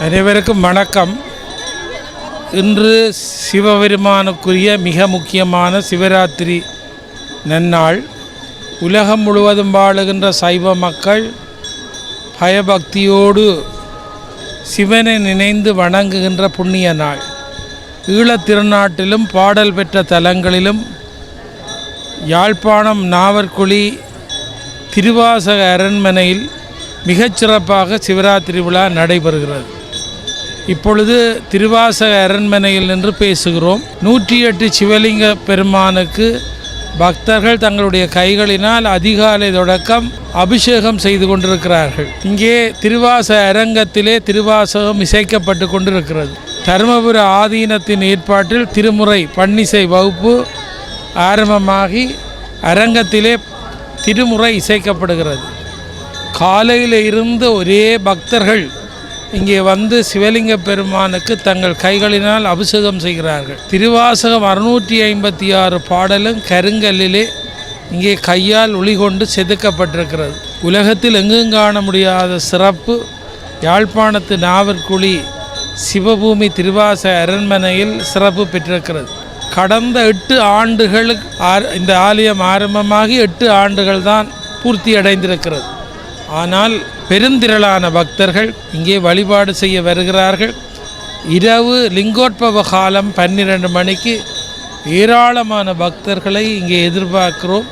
அனைவருக்கும் வணக்கம். இன்று சிவபெருமானுக்குரிய மிக முக்கியமான சிவராத்திரி நன்னாள். உலகம் முழுவதும் வாழுகின்ற சைவ மக்கள் பயபக்தியோடு சிவனை நினைந்து வணங்குகின்ற புண்ணிய நாள். ஈழத் திருநாட்டிலும் பாடல் பெற்ற தலங்களிலும் யாழ்ப்பாணம் நாவற்குழி திருவாசக அரண்மனையில் மிகச்சிறப்பாக சிவராத்திரி விழா நடைபெறுகிறது. இப்பொழுது திருவாசக அரண்மனையில் நின்று பேசுகிறோம். நூற்றி எட்டு சிவலிங்க பெருமானுக்கு பக்தர்கள் தங்களுடைய கைகளினால் அதிகாலை தொடக்கம் அபிஷேகம் செய்து கொண்டிருக்கிறார்கள். இங்கே திருவாச அரங்கத்திலே திருவாசகம் இசைக்கப்பட்டு கொண்டிருக்கிறது. தருமபுர ஆதீனத்தின் ஏற்பாட்டில் திருமுறை பன்னிசை வகுப்பு ஆரம்பமாகி அரங்கத்திலே திருமுறை இசைக்கப்படுகிறது. காலையில் இருந்து ஒரே பக்தர்கள் இங்கே வந்து சிவலிங்க பெருமானுக்கு தங்கள் கைகளினால் அபிஷேகம் செய்கிறார்கள். திருவாசகம் அறுநூற்றி ஐம்பத்தி ஆறு பாடலும் கருங்கல்லிலே இங்கே கையால் ஒளிகொண்டு செதுக்கப்பட்டிருக்கிறது. உலகத்தில் எங்கும் காண முடியாத சிறப்பு யாழ்ப்பாணத்து நாவற்குழி சிவபூமி திருவாச அரண்மனையில் சிறப்பு பெற்றிருக்கிறது. கடந்த எட்டு ஆண்டுகளுக்கு இந்த ஆலயம் ஆரம்பமாகி எட்டு ஆண்டுகள் தான் பூர்த்தி அடைந்திருக்கிறது ஆனால் பெருந்திரளான பக்தர்கள் இங்கே வழிபாடு செய்ய வருகிறார்கள். இரவு லிங்கோட்பவ காலம் பன்னிரண்டு மணிக்கு ஏராளமான பக்தர்களை இங்கே எதிர்பார்க்கிறோம்.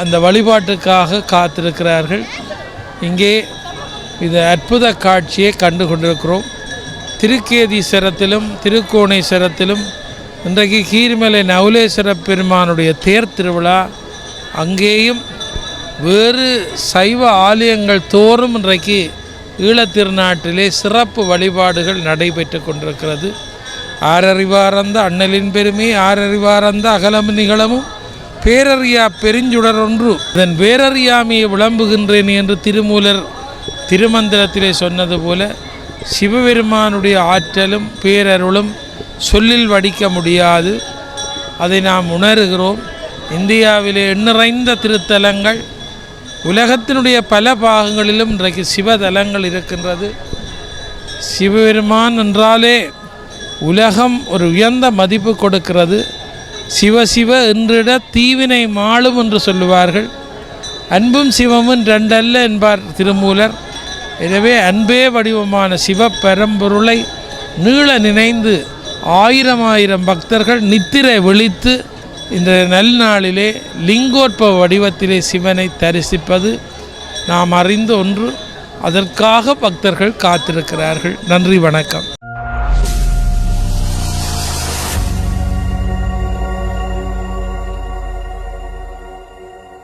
அந்த வழிபாட்டுக்காக காத்திருக்கிறார்கள். இங்கே இது அற்புத காட்சியை கண்டு கொண்டிருக்கிறோம். திருக்கேதீஸ்வரத்திலும் திருக்கோணேஸ்வரத்திலும் இன்றைக்கு கீர்மலை நவுலேஸ்வர பெருமானுடைய தேர் திருவிழா அங்கேயும் வேறு சைவ ஆலயங்கள் தோறும் இன்றைக்கு ஈழத்திருநாட்டிலே சிறப்பு வழிபாடுகள் நடைபெற்று கொண்டிருக்கிறது. ஆரறிவாரந்த அண்ணலின் பெருமை ஆரறிவாரந்த அகலமும் நிகழமும் பேரறியா பெருஞ்சுடர் ஒன்று. இதன் பேரறியாமையை விளம்புகின்றேன் என்று திருமூலர் திருமந்திரத்திலே சொன்னது போல சிவபெருமானுடைய ஆற்றலும் பேரருளும் சொல்லில் வடிக்க முடியாது. அதை நாம் உணர்கிறோம். இந்தியாவிலே எண்ணிறைந்த திருத்தலங்கள் உலகத்தினுடைய பல பாகங்களிலும் இன்றைக்கு சிவதலங்கள் இருக்கின்றது. சிவபெருமான் என்றாலே உலகம் ஒரு உயர்ந்த மதிப்பு கொடுக்கிறது. சிவ சிவ என்றிட தீவினை மாளும் என்று சொல்லுவார்கள். அன்பும் சிவமும் ரெண்டல்ல என்பார் திருமூலர். எனவே அன்பே வடிவமான சிவ பரம்பொருளை நீள நினைந்து ஆயிரம் ஆயிரம் பக்தர்கள் நித்திரை விழித்து இந்த நல்நாளிலே லிங்கோற்ப வடிவத்திலே சிவனை தரிசிப்பது நாம் அறிந்த ஒன்று. அதற்காக பக்தர்கள் காத்திருக்கிறார்கள். நன்றி வணக்கம்.